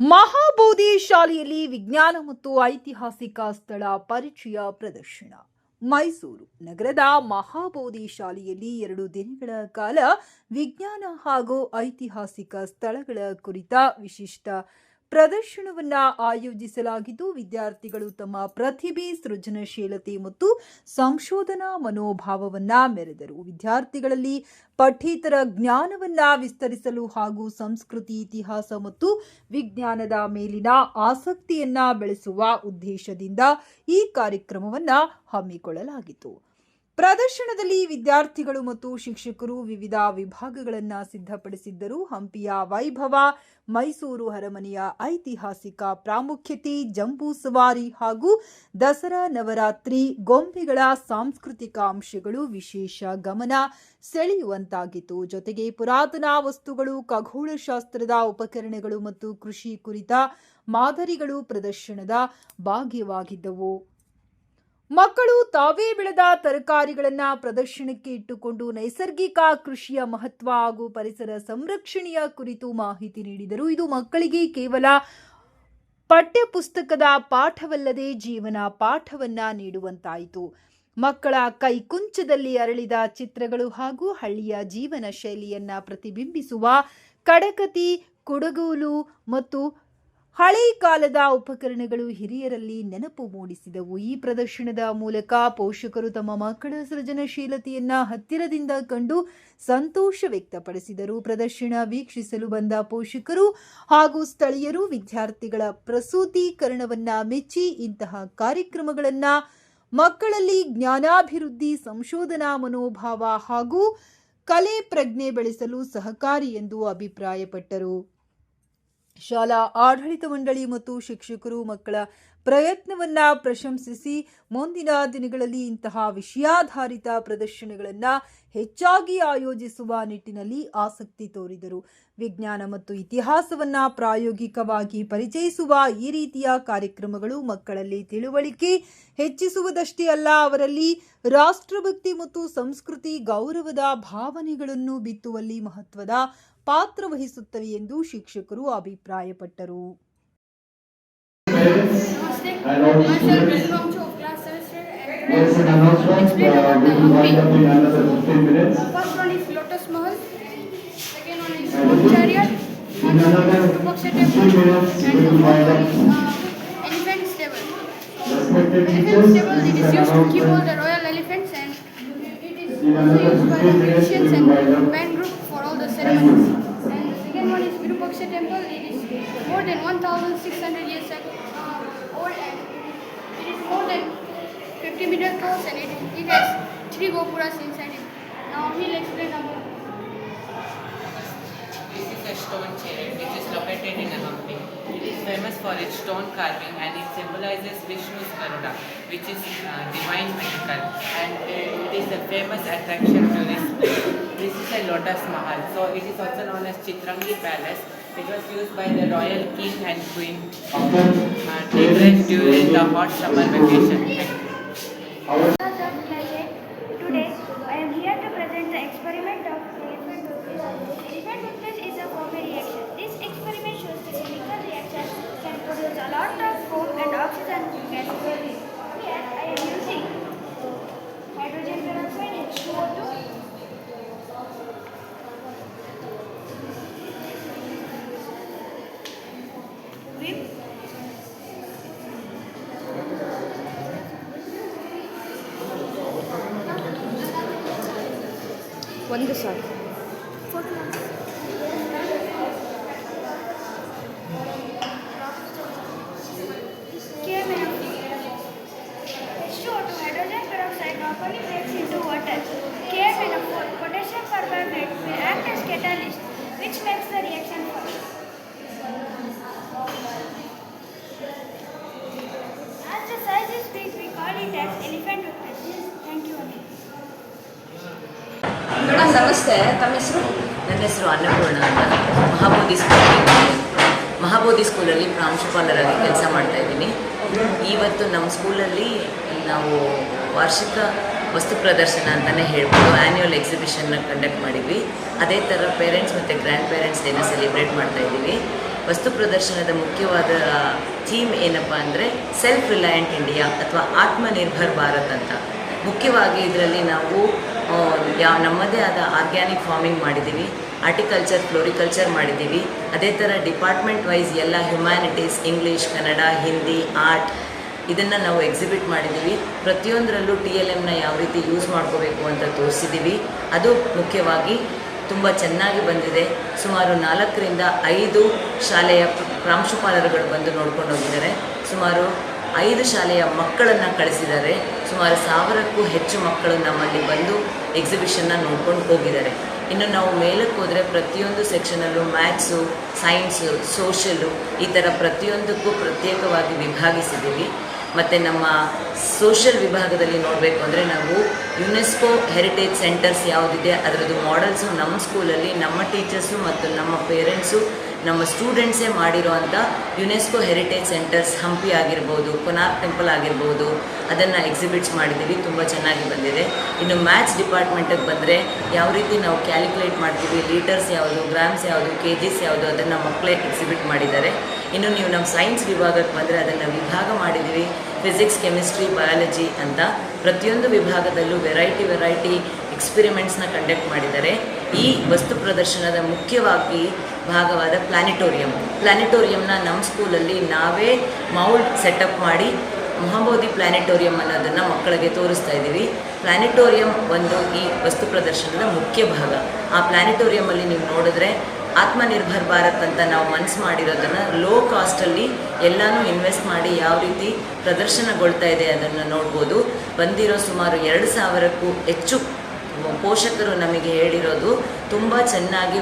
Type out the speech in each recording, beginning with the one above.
ಮಹಾಬೋಧಿ ಶಾಲೆಯಲ್ಲಿ ವಿಜ್ಞಾನ ಮತ್ತು ಐತಿಹಾಸಿಕ ಸ್ಥಳ ಪರಿಚಯ ಪ್ರದರ್ಶನ. ಮೈಸೂರು ನಗರದ ಮಹಾಬೋಧಿ ಶಾಲೆಯಲ್ಲಿ ಎರಡು ದಿನಗಳ ಕಾಲ ವಿಜ್ಞಾನ ಹಾಗೂ ಐತಿಹಾಸಿಕ ಸ್ಥಳಗಳ ಕುರಿತ ವಿಶಿಷ್ಟ ಪ್ರದರ್ಶನವನ್ನ ಆಯೋಜಿಸಲಾಗಿದ್ದು, ವಿದ್ಯಾರ್ಥಿಗಳು ತಮ್ಮ ಪ್ರತಿಭೆ, ಸೃಜನಶೀಲತೆ ಮತ್ತು ಸಂಶೋಧನಾ ಮನೋಭಾವವನ್ನ ಮೆರೆದರು. ವಿದ್ಯಾರ್ಥಿಗಳಲ್ಲಿ ಪಠ್ಯೇತರ ಜ್ಞಾನವನ್ನ ವಿಸ್ತರಿಸಲು ಹಾಗೂ ಸಂಸ್ಕೃತಿ, ಇತಿಹಾಸ ಮತ್ತು ವಿಜ್ಞಾನದ ಮೇಲಿನ ಆಸಕ್ತಿಯನ್ನ ಬೆಳೆಸುವ ಉದ್ದೇಶದಿಂದ ಈ ಕಾರ್ಯಕ್ರಮವನ್ನ ಹಮ್ಮಿಕೊಳ್ಳಲಾಗಿತ್ತು. ಪ್ರದರ್ಶನದಲ್ಲಿ ವಿದ್ಯಾರ್ಥಿಗಳು ಮತ್ತು ಶಿಕ್ಷಕರು ವಿವಿಧ ವಿಭಾಗಗಳನ್ನು ಸಿದ್ಧಪಡಿಸಿದ್ದರು. ಹಂಪಿಯ ವೈಭವ, ಮೈಸೂರು ಅರಮನೆಯ ಐತಿಹಾಸಿಕ ಪ್ರಾಮುಖ್ಯತೆ, ಜಂಬೂ ಸವಾರಿ ಹಾಗೂ ದಸರಾ ನವರಾತ್ರಿ ಗೊಂಬೆಗಳ ಸಾಂಸ್ಕೃತಿಕ ಅಂಶಗಳು ವಿಶೇಷ ಗಮನ ಸೆಳೆಯುವಂತಾಗಿತ್ತು. ಜೊತೆಗೆ ಪುರಾತನ ವಸ್ತುಗಳು, ಖಗೋಳಶಾಸ್ತ್ರದ ಉಪಕರಣಗಳು ಮತ್ತು ಕೃಷಿ ಕುರಿತ ಮಾದರಿಗಳು ಪ್ರದರ್ಶನದ ಭಾಗ್ಯವಾಗಿದ್ದವು. ಮಕ್ಕಳು ತಾವೇ ಬೆಳೆದ ತರಕಾರಿಗಳನ್ನು ಪ್ರದರ್ಶನಕ್ಕೆ ಇಟ್ಟುಕೊಂಡು ನೈಸರ್ಗಿಕ ಕೃಷಿಯ ಮಹತ್ವ ಹಾಗೂ ಪರಿಸರ ಸಂರಕ್ಷಣೆಯ ಕುರಿತು ಮಾಹಿತಿ ನೀಡಿದರು. ಇದು ಮಕ್ಕಳಿಗೆ ಕೇವಲ ಪಠ್ಯಪುಸ್ತಕದ ಪಾಠವಲ್ಲದೆ ಜೀವನ ಪಾಠವನ್ನ ನೀಡುವಂತಾಯಿತು. ಮಕ್ಕಳ ಕೈಕುಂಚದಲ್ಲಿ ಅರಳಿದ ಚಿತ್ರಗಳು ಹಾಗೂ ಹಳ್ಳಿಯ ಜೀವನ ಶೈಲಿಯನ್ನು ಪ್ರತಿಬಿಂಬಿಸುವ ಕಡಕತಿ, ಕುಡಗೋಲು ಮತ್ತು ಹಳೆ ಕಾಲದ ಉಪಕರಣಗಳು ಹಿರಿಯರಲ್ಲಿ ನೆನಪು ಮೂಡಿಸಿದವು. ಈ ಪ್ರದರ್ಶನದ ಮೂಲಕ ಪೋಷಕರು ತಮ್ಮ ಮಕ್ಕಳ ಸೃಜನಶೀಲತೆಯನ್ನ ಹತ್ತಿರದಿಂದ ಕಂಡು ಸಂತೋಷ ವ್ಯಕ್ತಪಡಿಸಿದರು. ಪ್ರದರ್ಶನ ವೀಕ್ಷಿಸಲು ಬಂದ ಪೋಷಕರು ಹಾಗೂ ಸ್ಥಳೀಯರು ವಿದ್ಯಾರ್ಥಿಗಳ ಪ್ರಸೂತೀಕರಣವನ್ನ ಮೆಚ್ಚಿ ಇಂತಹ ಕಾರ್ಯಕ್ರಮಗಳನ್ನ ಮಕ್ಕಳಲ್ಲಿ ಜ್ಞಾನಾಭಿವೃದ್ಧಿ, ಸಂಶೋಧನಾ ಮನೋಭಾವ ಹಾಗೂ ಕಲೆ ಪ್ರಜ್ಞೆ ಬೆಳೆಸಲು ಸಹಕಾರಿ ಎಂದು ಅಭಿಪ್ರಾಯಪಟ್ಟರು. ಶಾಲಾ ಆಡಳಿತ ಮಂಡಳಿ ಮತ್ತು ಶಿಕ್ಷಕರು ಮಕ್ಕಳ ಪ್ರಯತ್ನವನ್ನ ಪ್ರಶಂಸಿಸಿ ಮುಂದಿನ ದಿನಗಳಲ್ಲಿ ಇಂತಹ ವಿಷಯಾಧಾರಿತ ಪ್ರದರ್ಶನಗಳನ್ನು ಹೆಚ್ಚಾಗಿ ಆಯೋಜಿಸುವ ನಿಟ್ಟಿನಲ್ಲಿ ಆಸಕ್ತಿ ತೋರಿದರು. ವಿಜ್ಞಾನ ಮತ್ತು ಇತಿಹಾಸವನ್ನ ಪ್ರಾಯೋಗಿಕವಾಗಿ ಪರಿಚಯಿಸುವ ಈ ರೀತಿಯ ಕಾರ್ಯಕ್ರಮಗಳು ಮಕ್ಕಳಲ್ಲಿ ತಿಳುವಳಿಕೆ ಹೆಚ್ಚಿಸುವುದಷ್ಟೇ ಅಲ್ಲ, ಅವರಲ್ಲಿ ರಾಷ್ಟ್ರಭಕ್ತಿ ಮತ್ತು ಸಂಸ್ಕೃತಿ ಗೌರವದ ಭಾವನೆಗಳನ್ನು ಬಿತ್ತುವಲ್ಲಿ ಮಹತ್ವದ ಪಾತ್ರ ವಹಿಸುತ್ತವೆ ಎಂದು ಶಿಕ್ಷಕರು ಅಭಿಪ್ರಾಯಪಟ್ಟರು Namaste. And all Myself students. Rizwan Chok, class semester. and There's an announcement, uh, we will wind up in another fifteen minutes. First one is Lotus Mahal. Second one is And Moon Chariot. In another Virupaksha fifteen Temple. minutes, And we will wind one up. is uh, Elephant Stable. Respected Elephant teachers, Stable, this it is is an used to keep all announcement. the royal elephants and it is In also another used by the 15 minutes, musicians we and will wind up. ceremonies. And the second one is Virupaksha Temple. It is more than 1,600 years ago uh, old and it is more than 50 meter tall and it, it has three gopuras inside it. Now he'll explain about This is a stone chariot which is located in a Hampi. It is famous for its stone carving and it symbolizes Vishnu's Garuda, which is uh, divine vehicle, and uh, it is a famous attraction tourist place. This is a Lotus Mahal, so it is also known as Chitrangi Palace. It was used by the royal king and queen uh, during the hot summer vacation. one this side. क्या मैं ನಮಸ್ತೆ, ತಮ್ಮ ಹೆಸರು? ನನ್ನ ಹೆಸರು ಅನ್ನಪೂರ್ಣ ಅಂತ. ಮಹಾಬೋಧಿ ಸ್ಕೂಲಲ್ಲಿ ಮಹಾಬೋಧಿ ಸ್ಕೂಲಲ್ಲಿ ಪ್ರಾಂಶುಪಾಲರಾಗಿ ಕೆಲಸ ಮಾಡ್ತಾ ಇದ್ದೀನಿ. ಇವತ್ತು ನಮ್ಮ ಸ್ಕೂಲಲ್ಲಿ ನಾವು ವಾರ್ಷಿಕ ವಸ್ತು ಪ್ರದರ್ಶನ ಅಂತಲೇ ಹೇಳ್ಬೋದು. ಆ್ಯನ್ಯುವಲ್ ಎಕ್ಸಿಬಿಷನ್ನ ಕಂಡಕ್ಟ್ ಮಾಡಿದ್ವಿ. ಅದೇ ಥರ ಪೇರೆಂಟ್ಸ್ ಮತ್ತು ಗ್ರ್ಯಾಂಡ್ ಪೇರೆಂಟ್ಸ್ ಡೇನ ಸೆಲೆಬ್ರೇಟ್ ಮಾಡ್ತಾ ಇದ್ದೀವಿ. ವಸ್ತು ಪ್ರದರ್ಶನದ ಮುಖ್ಯವಾದ ಥೀಮ್ ಏನಪ್ಪ ಅಂದರೆ ಸೆಲ್ಫ್ ರಿಲಯಂಟ್ ಇಂಡಿಯಾ ಅಥವಾ ಆತ್ಮನಿರ್ಭರ್ ಭಾರತ್ ಅಂತ. ಮುಖ್ಯವಾಗಿ ಇದರಲ್ಲಿ ನಾವು ಆ, ಯಾ ನಮ್ಮದೇ ಆದ ಆರ್ಗ್ಯಾನಿಕ್ ಫಾರ್ಮಿಂಗ್ ಮಾಡಿದ್ದೀವಿ ಆರ್ಟಿಕಲ್ಚರ್ ಫ್ಲೋರಿಕಲ್ಚರ್ ಮಾಡಿದ್ದೀವಿ. ಅದೇ ಥರ ಡಿಪಾರ್ಟ್ಮೆಂಟ್ ವೈಸ್ ಎಲ್ಲ humanities English Kannada Hindi art ಇದನ್ನು ನಾವು ಎಕ್ಸಿಬಿಟ್ ಮಾಡಿದ್ದೀವಿ. ಪ್ರತಿಯೊಂದರಲ್ಲೂ ಟಿ ಎಲ್ ಎಮ್ನ ಯಾವ ರೀತಿ ಯೂಸ್ ಮಾಡ್ಕೋಬೇಕು ಅಂತ ತೋರಿಸಿದ್ದೀವಿ. ಅದು ಮುಖ್ಯವಾಗಿ ತುಂಬ ಚೆನ್ನಾಗಿ ಬಂದಿದೆ. ಸುಮಾರು ನಾಲ್ಕರಿಂದ ಐದು ಶಾಲೆಯ ಪ್ರಾಂಶುಪಾಲರುಗಳು ಬಂದು ನೋಡ್ಕೊಂಡು ಹೋಗಿದ್ದಾರೆ. ಸುಮಾರು ಐದು ಶಾಲೆಯ ಮಕ್ಕಳನ್ನು ಕಳಿಸಿದ್ದಾರೆ. ಸುಮಾರು ಸಾವಿರಕ್ಕೂ ಹೆಚ್ಚು ಮಕ್ಕಳು ನಮ್ಮಲ್ಲಿ ಬಂದು ಎಕ್ಸಿಬಿಷನ್ನ ನೋಡ್ಕೊಂಡು ಹೋಗಿದ್ದಾರೆ. ಇನ್ನು ನಾವು ಮೇಲಕ್ಕೆ ಹೋದರೆ ಪ್ರತಿಯೊಂದು ಸೆಕ್ಷನಲ್ಲೂ ಮ್ಯಾಥ್ಸು ಸೈನ್ಸು ಸೋಷಲು ಈ ಥರ ಪ್ರತಿಯೊಂದಕ್ಕೂ ಪ್ರತ್ಯೇಕವಾಗಿ ವಿಭಾಗಿಸಿದ್ದೀವಿ. ಮತ್ತು ನಮ್ಮ ಸೋಷಲ್ ವಿಭಾಗದಲ್ಲಿ ನೋಡಬೇಕು ಅಂದರೆ ನಾವು ಯುನೆಸ್ಕೋ ಹೆರಿಟೇಜ್ ಸೆಂಟರ್ಸ್ ಯಾವುದಿದೆ, ಅದರದ್ದು ಮಾಡೆಲ್ಸು ನಮ್ಮ ಸ್ಕೂಲಲ್ಲಿ ನಮ್ಮ ಟೀಚರ್ಸು ಮತ್ತು ನಮ್ಮ ಪೇರೆಂಟ್ಸು ನಮ್ಮ ಸ್ಟೂಡೆಂಟ್ಸೇ ಮಾಡಿರುವಂಥ ಯುನೆಸ್ಕೋ ಹೆರಿಟೇಜ್ ಸೆಂಟರ್ಸ್ ಹಂಪಿ ಆಗಿರ್ಬೋದು ಕೊನಾರ್ಕ್ ಟೆಂಪಲ್ ಆಗಿರ್ಬೋದು, ಅದನ್ನು ಎಕ್ಸಿಬಿಟ್ಸ್ ಮಾಡಿದ್ದೀವಿ, ತುಂಬ ಚೆನ್ನಾಗಿ ಬಂದಿದೆ. ಇನ್ನು ಮ್ಯಾಥ್ಸ್ ಡಿಪಾರ್ಟ್ಮೆಂಟಿಗೆ ಬಂದರೆ ಯಾವ ರೀತಿ ನಾವು ಕ್ಯಾಲ್ಕುಲೇಟ್ ಮಾಡ್ತೀವಿ ಲೀಟರ್ಸ್ ಯಾವುದು ಗ್ರಾಮ್ಸ್ ಯಾವುದು ಕೆ ಜಿಸ್ ಯಾವುದು ಅದನ್ನು ಮಕ್ಕಳೇ ಎಕ್ಸಿಬಿಟ್ ಮಾಡಿದ್ದಾರೆ. ಇನ್ನು ನೀವು ನಮ್ಮ ಸೈನ್ಸ್ ವಿಭಾಗಕ್ಕೆ ಬಂದರೆ ಅದನ್ನು ವಿಭಾಗ ಮಾಡಿದ್ದೀವಿ ಫಿಸಿಕ್ಸ್ ಕೆಮಿಸ್ಟ್ರಿ ಬಯಾಲಜಿ ಅಂತ. ಪ್ರತಿಯೊಂದು ವಿಭಾಗದಲ್ಲೂ ವೆರೈಟಿ ವೆರೈಟಿ ಎಕ್ಸ್ಪಿರಿಮೆಂಟ್ಸ್ನ ಕಂಡಕ್ಟ್ ಮಾಡಿದ್ದಾರೆ. ಈ ವಸ್ತು ಪ್ರದರ್ಶನದ ಮುಖ್ಯವಾಗಿ ಭಾಗವಾದ ಪ್ಲಾನಿಟೋರಿಯಂ. ಪ್ಲಾನಿಟೋರಿಯಂನ ನಮ್ಮ ಸ್ಕೂಲಲ್ಲಿ ನಾವೇ ಮೌಲ್ಡ್ ಸೆಟಪ್ ಮಾಡಿ ಮಹಾಬೋಧಿ ಪ್ಲಾನೆಟೋರಿಯಂ ಅನ್ನೋದನ್ನು ಮಕ್ಕಳಿಗೆ ತೋರಿಸ್ತಾ ಇದ್ದೀವಿ. ಪ್ಲಾನೆಟೋರಿಯಂ ಒಂದು ಈ ವಸ್ತು ಪ್ರದರ್ಶನದ ಮುಖ್ಯ ಭಾಗ. ಆ ಪ್ಲಾನೆಟೋರಿಯಮಲ್ಲಿ ನೀವು ನೋಡಿದ್ರೆ ಆತ್ಮನಿರ್ಭರ್ ಭಾರತ್ ಅಂತ ನಾವು ಮನಸ್ಸು ಮಾಡಿರೋದನ್ನು ಲೋ ಕಾಸ್ಟಲ್ಲಿ ಎಲ್ಲನೂ ಇನ್ವೆಸ್ಟ್ ಮಾಡಿ ಯಾವ ರೀತಿ ಪ್ರದರ್ಶನಗೊಳ್ತಾ ಇದೆ ಅದನ್ನು ನೋಡ್ಬೋದು. ಬಂದಿರೋ ಸುಮಾರು ಎರಡು ಸಾವಿರಕ್ಕೂ ಹೆಚ್ಚು ಪೋಷಕರು ನಮಗೆ ಹೇಳಿರೋದು ತುಂಬ ಚೆನ್ನಾಗಿ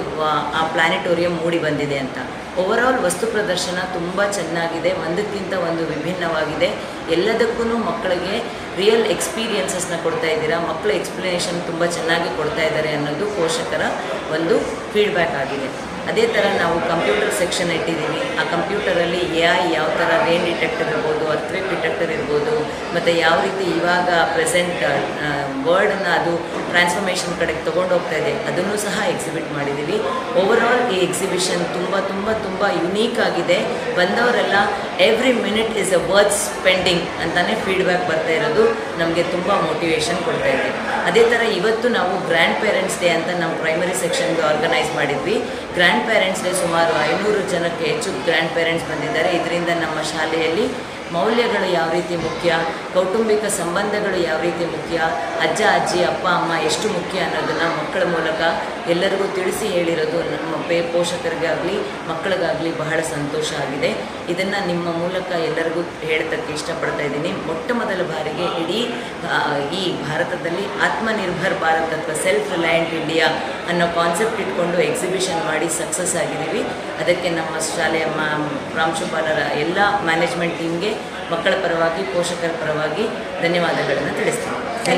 ಆ ಪ್ಲಾನೆಟೋರಿಯಂ ಮೂಡಿ ಬಂದಿದೆ ಅಂತ. ಓವರಾಲ್ ವಸ್ತು ಪ್ರದರ್ಶನ ತುಂಬ ಚೆನ್ನಾಗಿದೆ. ಒಂದಕ್ಕಿಂತ ಒಂದು ವಿಭಿನ್ನವಾಗಿದೆ. ಎಲ್ಲದಕ್ಕೂ ಮಕ್ಕಳಿಗೆ ರಿಯಲ್ ಎಕ್ಸ್ಪೀರಿಯನ್ಸಸ್ನ ಕೊಡ್ತಾ ಇದ್ದೀರಾ ಮಕ್ಕಳ ಎಕ್ಸ್ಪ್ಲನೇಷನ್ ತುಂಬ ಚೆನ್ನಾಗಿ ಕೊಡ್ತಾ ಇದ್ದಾರೆ ಅನ್ನೋದು ಪೋಷಕರ ಒಂದು ಫೀಡ್ಬ್ಯಾಕ್ ಆಗಿದೆ. ಅದೇ ಥರ ನಾವು ಕಂಪ್ಯೂಟರ್ ಸೆಕ್ಷನ್ ಇಟ್ಟಿದ್ದೀವಿ. ಆ ಕಂಪ್ಯೂಟರಲ್ಲಿ ಎ ಐ ಯಾವ ಥರ ರೇನ್ ಡಿಟೆಕ್ಟರ್ ಇರ್ಬೋದು ಅರ್ಥ್ವೇಕ್ ಡಿಟೆಕ್ಟರ್ ಇರ್ಬೋದು, ಮತ್ತು ಯಾವ ರೀತಿ ಇವಾಗ ಪ್ರೆಸೆಂಟ್ ವರ್ಡನ್ನು ಅದು ಟ್ರಾನ್ಸ್ಫಾರ್ಮೇಷನ್ ಕಡೆಗೆ ತೊಗೊಂಡು ಹೋಗ್ತಾ ಇದೆ, ಅದನ್ನು ಸಹ ಎಕ್ಸಿಬಿಟ್ ಮಾಡಿದ್ದೀವಿ. ಓವರಾಲ್ ಈ ಎಕ್ಸಿಬಿಷನ್ ತುಂಬ ತುಂಬ ತುಂಬ ಯುನೀಕ್ ಆಗಿದೆ. ಬಂದವರೆಲ್ಲ every minute is a worth spending ಅಂತಲೇ ಫೀಡ್ಬ್ಯಾಕ್ ಬರ್ತಾ ಇರೋದು. ನಮಗೆ ತುಂಬ ಮೋಟಿವೇಶನ್ ಕೊಡ್ತಾ ಇದೆ. ಅದೇ ಥರ ಇವತ್ತು ನಾವು ಗ್ರ್ಯಾಂಡ್ ಪೇರೆಂಟ್ಸ್ ಡೇ ಅಂತ ನಮ್ಮ ಪ್ರೈಮರಿ ಸೆಕ್ಷನ್ಗೆ ಆರ್ಗನೈಸ್ ಮಾಡಿದ್ವಿ. ಗ್ರ್ಯಾಂಡ್ ಪೇರೆಂಟ್ಸ್ ಡೇ ಸುಮಾರು ಐನೂರು ಜನಕ್ಕೆ ಹೆಚ್ಚು ಗ್ರ್ಯಾಂಡ್ ಪೇರೆಂಟ್ಸ್ ಬಂದಿದ್ದಾರೆ. ಇದರಿಂದ ನಮ್ಮ ಶಾಲೆಯಲ್ಲಿ ಮೌಲ್ಯಗಳು ಯಾವ ರೀತಿ ಮುಖ್ಯ? ಕೌಟುಂಬಿಕ ಸಂಬಂಧಗಳು ಯಾವ ರೀತಿ ಮುಖ್ಯ? ಅಜ್ಜ, ಅಜ್ಜಿ, ಅಪ್ಪ, ಅಮ್ಮ ಎಷ್ಟು ಮುಖ್ಯ ಅನ್ನೋದನ್ನು ಮಕ್ಕಳ ಮೂಲಕ ಎಲ್ಲರಿಗೂ ತಿಳಿಸಿ ಹೇಳಿರೋದು ನಮ್ಮ ಪೇ ಪೋಷಕರಿಗಾಗಲಿ, ಮಕ್ಕಳಿಗಾಗಲಿ ಬಹಳ ಸಂತೋಷ ಆಗಿದೆ. ಇದನ್ನು ನಿಮ್ಮ ಮೂಲಕ ಎಲ್ಲರಿಗೂ ಹೇಳ್ತಕ್ಕೆ ಇಷ್ಟಪಡ್ತಾ ಇದ್ದೀನಿ. ಮೊಟ್ಟ ಮೊದಲ ಬಾರಿಗೆ ಇಡೀ ಈ ಭಾರತದಲ್ಲಿ ಆತ್ಮನಿರ್ಭರ್ ಭಾರತ್ ಅಥವಾ ಸೆಲ್ಫ್ ರಿಲಯಂಟ್ ಇಂಡಿಯಾ ಅನ್ನೋ ಕಾನ್ಸೆಪ್ಟ್ ಇಟ್ಕೊಂಡು ಎಕ್ಸಿಬಿಷನ್ ಮಾಡಿ ಸಕ್ಸಸ್ ಆಗಿದ್ದೀವಿ. ಅದಕ್ಕೆ ನಮ್ಮ ಶಾಲೆಯ ಮಾ, ಪ್ರಾಂಶುಪಾಲರ ಎಲ್ಲ ಮ್ಯಾನೇಜ್ಮೆಂಟ್ ಟೀಮ್ಗೆ ಮಕ್ಕಳ ಪರವಾಗಿ ಪೋಷಕರ ಪರವಾಗಿ ಧನ್ಯವಾದಗಳನ್ನು ತಿಳಿಸ್ತೀನಿ.